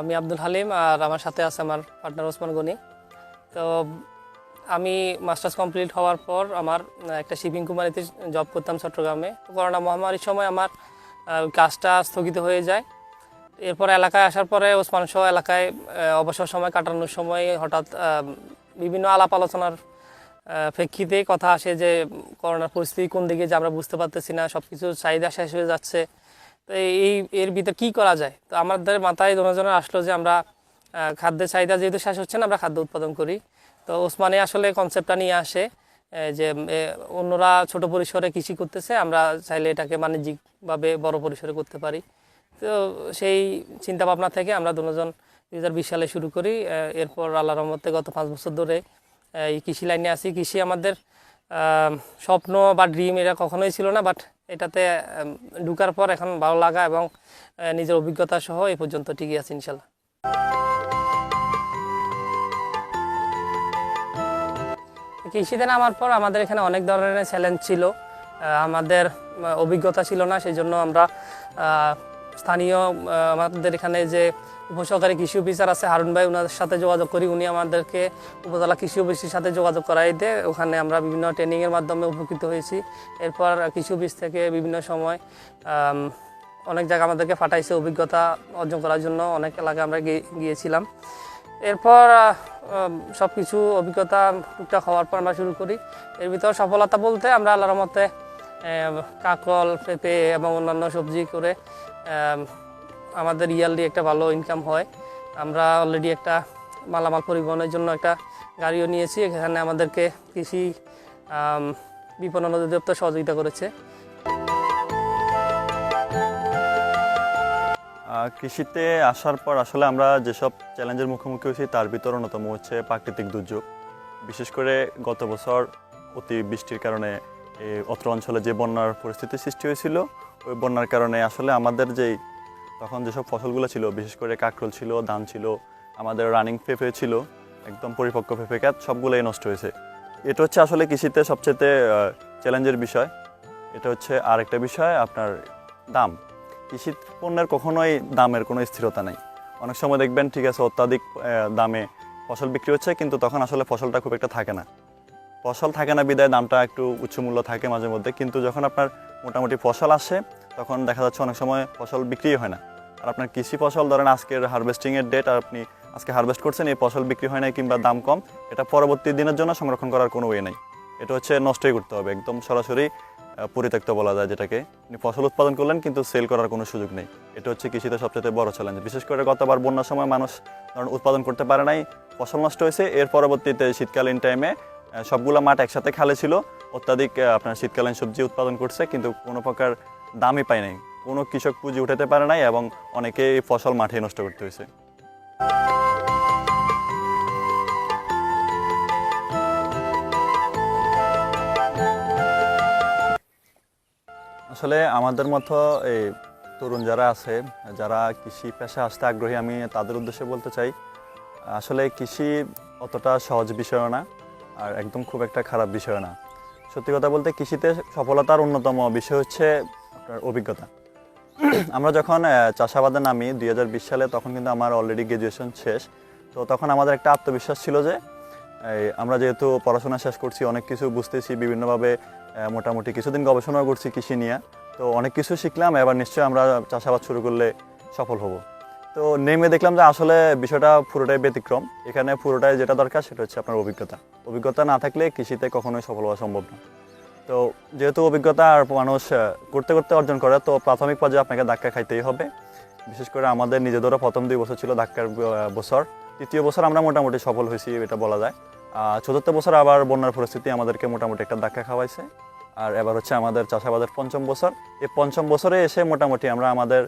আমি আব্দুল হালিম আর আমার সাথে আছে আমার পার্টনার ওসমান গনি। তো আমি মাস্টার্স কমপ্লিট হওয়ার পর আমার একটা শিপিং কোম্পানিতে জব করতাম চট্টগ্রামে। করোনা মহামারীর সময় আমার কাজটা স্থগিত হয়ে যায়। এরপর এলাকায় আসার পরে ওসমান সহ এলাকায় অবসর সময় কাটানোর সময় হঠাৎ বিভিন্ন আলাপ আলোচনার প্রেক্ষিতে কথা আসে যে করোনার পরিস্থিতি কোন দিকে যে আমরা বুঝতে পারতেছি না সব কিছু চাহিদা শেষ হয়ে যাচ্ছে। তো এই, এর ভিতরে কি করা যায়? তো আমাদের মাথায় দুজনের আসলো যে আমরা খাদ্যের চাহিদা যেহেতু শেষ হচ্ছে না, আমরা খাদ্য উৎপাদন করি। তো ওসমানে আসলে কনসেপ্টটা নিয়ে আসে যে অন্যরা ছোট পরিসরে কৃষি করতেছে, আমরা চাইলে এটাকে বাণিজ্যিকভাবে বড় পরিসরে করতে পারি। তো সেই চিন্তা ভাবনা থেকে আমরা দুজন দু হাজার বিশ সালে শুরু করি এরপর আল্লাহ রহমতে গত পাঁচ বছর ধরে এই কৃষি লাইনে আছি। কৃষি আমাদের স্বপ্ন বা ড্রিম এটা কখনোই ছিল না বাট এটাতে ঢুকার পর এখন ভালো লাগা এবং নিজের অভিজ্ঞতা সহ এই পর্যন্ত ঠিকই আছে, ইনশাল্লাহ। কৃষিতে নামার পর আমাদের এখানে অনেক ধরনের চ্যালেঞ্জ ছিল। আমাদের অভিজ্ঞতা ছিল না সেই জন্য আমরা স্থানীয় আমাদের এখানে যে উপসহকারী কৃষি অফিসার আছে হারুন ভাই ওনার সাথে যোগাযোগ করি। উনি আমাদেরকে উপজেলা কৃষি অফিসের সাথে যোগাযোগ করাই দেয়। ওখানে আমরা বিভিন্ন ট্রেনিংয়ের মাধ্যমে উপকৃত হয়েছি। এরপর কৃষি অফিস থেকে বিভিন্ন সময় অনেক জায়গা আমাদেরকে পাঠাইছে অভিজ্ঞতা অর্জন করার জন্য। অনেক এলাকায় আমরা গিয়ে- গিয়েছিলাম। এরপর সব কিছু অভিজ্ঞতা টুকটাক হওয়ার পর আমরা শুরু করি। এর ভিতর সফলতা বলতে আমরা আল্লাহর মতে কাকল, পেঁপে এবং অন্যান্য সবজি করে আমাদের ইয়ারলি একটা ভালো ইনকাম হয়। আমরা অলরেডি একটা মালামাল পরিবহনের জন্য একটা গাড়িও নিয়েছি, এখানে আমাদেরকে কৃষি বিপণন অধিদপ্তর সহযোগিতা করেছে। কৃষিতে আসার পর আসলে আমরা যেসব চ্যালেঞ্জের মুখোমুখি হয়েছি, তার ভিতর অন্যতম হচ্ছে প্রাকৃতিক দুর্যোগ। বিশেষ করে গত বছর অতি বৃষ্টির কারণে অত্র অঞ্চলে যে বন্যার পরিস্থিতি সৃষ্টি হয়েছিল ওই বন্যার কারণে আসলে আমাদের যেই তখন যেসব ফসলগুলো ছিল, বিশেষ করে কাঁকরোল ছিল, ধান ছিল, আমাদের রানিং পেঁপে ছিল, একদম পরিপক্ক পেঁপে কাত সবগুলোই নষ্ট হয়েছে। এটা হচ্ছে আসলে কৃষিতে সবচেয়ে চ্যালেঞ্জের বিষয়। এটা হচ্ছে আরেকটা বিষয়, আপনার দাম। কৃষি পণ্যের কখনোই দামের কোনো স্থিরতা নেই। অনেক সময় দেখবেন, ঠিক আছে, অত্যাধিক দামে ফসল বিক্রি হচ্ছে, কিন্তু তখন আসলে ফসলটা খুব একটা থাকে না। ফসল থাকে না বিদায়, দামটা একটু উচ্চ মূল্য থাকে মাঝে মধ্যে কিন্তু যখন আপনার মোটামুটি ফসল আসে, তখন দেখা যাচ্ছে অনেক সময় ফসল বিক্রি হয় না। আর আপনার কৃষি ফসল ধরেন আজকের হারভেস্টিংয়ের ডেট আর আপনি আজকে হারভেস্ট করছেন, এই ফসল বিক্রি হয় না কিংবা দাম কম, এটা পরবর্তী দিনের জন্য সংরক্ষণ করার কোনো ওয়ে নেই। এটা হচ্ছে নষ্টই করতে হবে, একদম সরাসরি পরিত্যক্ত বলা যায় যেটাকে। ফসল উৎপাদন করলেন কিন্তু সেল করার কোনো সুযোগ নেই। এটা হচ্ছে কৃষিতে সবচেয়ে বড় চ্যালেঞ্জ বিশেষ করে গতবার বন্যার সময় মানুষ ধরুন উৎপাদন করতে পারে নাই, ফসল নষ্ট হয়েছে, এর পরবর্তীতে শীতকালীন টাইমে সবগুলো মাঠ একসাথে খালে ছিল অত্যাধিক আপনার শীতকালীন সবজি উৎপাদন করছে, কিন্তু কোনো প্রকার দামই পায় নাই। কোনো কৃষক পুঁজি উঠাতে পারে নাই এবং অনেকে ফসল মাঠে নষ্ট করতে হয়েছে। আসলে আমাদের মতো এই তরুণ যারা আছে, যারা কৃষি পেশা আসতে আগ্রহী, আমি তাদের উদ্দেশ্যে বলতে চাই, আসলে কৃষি অতটা সহজ বিষয় না, আর একদম খুব একটা খারাপ বিষয় না। সত্যি কথা বলতে কৃষিতে সফলতার অন্যতম বিষয় হচ্ছে অভিজ্ঞতা। আমরা যখন চাষাবাদে নামি দুই হাজার বিশ সালে, তখন কিন্তু আমার অলরেডি গ্রাজুয়েশন শেষ। তো তখন আমাদের একটা আত্মবিশ্বাস ছিল যে আমরা যেহেতু পড়াশোনা শেষ করছি, অনেক কিছু বুঝতেছি, বিভিন্নভাবে মোটামুটি কিছুদিন গবেষণাও করছি কৃষি নিয়ে। তো অনেক কিছু শিখলাম, এবার নিশ্চয়ই আমরা চাষাবাদ শুরু করলে সফল হব। তো নেমে দেখলাম যে আসলে বিষয়টা পুরোটাই ব্যতিক্রম। এখানে পুরোটাই যেটা দরকার সেটা হচ্ছে আপনার অভিজ্ঞতা। অভিজ্ঞতা না থাকলে কৃষিতে কখনোই সফল হওয়া সম্ভব না। তো যেহেতু অভিজ্ঞতা আর মানুষ করতে করতে অর্জন করে, তো প্রাথমিক পর্যায়ে আপনাকে ধাক্কা খাইতেই হবে। বিশেষ করে আমাদের নিজেদেরও প্রথম দুই বছর ছিল ধাক্কার বছর। তৃতীয় বছর আমরা মোটামুটি সফল হয়েছি, এটা বলা যায়। আর চতুর্থ বছর আবার বন্যার পরিস্থিতি আমাদেরকে মোটামুটি একটা ধাক্কা খাওয়াইছে। আর এবার হচ্ছে আমাদের চাষাবাদের পঞ্চম বছর। এই পঞ্চম বছরে এসে মোটামুটি আমরা আমাদের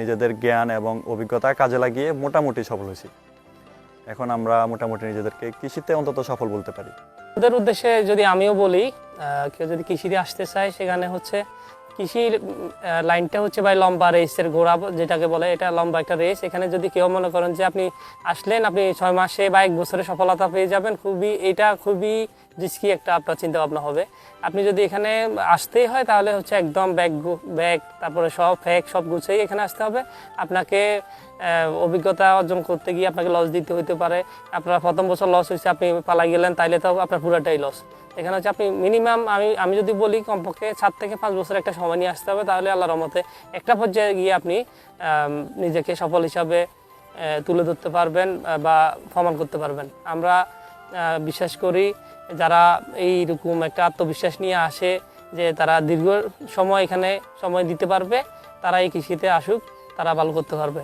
নিজেদের জ্ঞান এবং অভিজ্ঞতা কাজে লাগিয়ে মোটামুটি সফল হয়েছি। এখন আমরা মোটামুটি নিজেদেরকে কৃষিতে অন্তত সফল বলতে পারি। ওদের উদ্দেশ্যে যদি আমিও বলি কেউ যদি কৃষিতে আসতে চায়, সেখানে হচ্ছে কৃষির লাইনটা হচ্ছে ভাই লম্বা রেসের ঘোড়া যেটাকে বলে, এটা লম্বা একটা রেস এখানে যদি কেউ মনে করেন যে আপনি আসলেন, আপনি ছয় মাসে বা এক বছরে সফলতা পেয়ে যাবেন, খুবই, এটা খুবই রিস্কি একটা আপনার চিন্তা ভাবনা হবে। আপনি যদি এখানে আসতেই হয় তাহলে হচ্ছে একদম ব্যাগ ব্যাগ, তারপরে সব ফ্যাগ, সব গুছিয়ে এখানে আসতে হবে। আপনাকে অভিজ্ঞতা অর্জন করতে গিয়ে আপনাকে লস দিতে হইতে পারে। আপনার প্রথম বছর লস হয়েছে আপনি পালাই গেলেন, তাইলে তো আপনার পুরোটাই লস এখানে হচ্ছে আপনি মিনিমাম আমি আমি যদি বলি কমপক্ষে সাত থেকে পাঁচ বছর একটা সময় নিয়ে আসতে হবে, তাহলে আল্লাহ রহমতে একটা পর্যায়ে গিয়ে আপনি নিজেকে সফল হিসাবে তুলে ধরতে পারবেন, বা প্রমাণ করতে পারবেন। আমরা বিশ্বাস করি যারা এইরকম একটা আত্মবিশ্বাস নিয়ে আসে যে তারা দীর্ঘ সময় এখানে সময় দিতে পারবে তারা এই কৃষিতে আসুক, তারা ভালো করতে পারবে।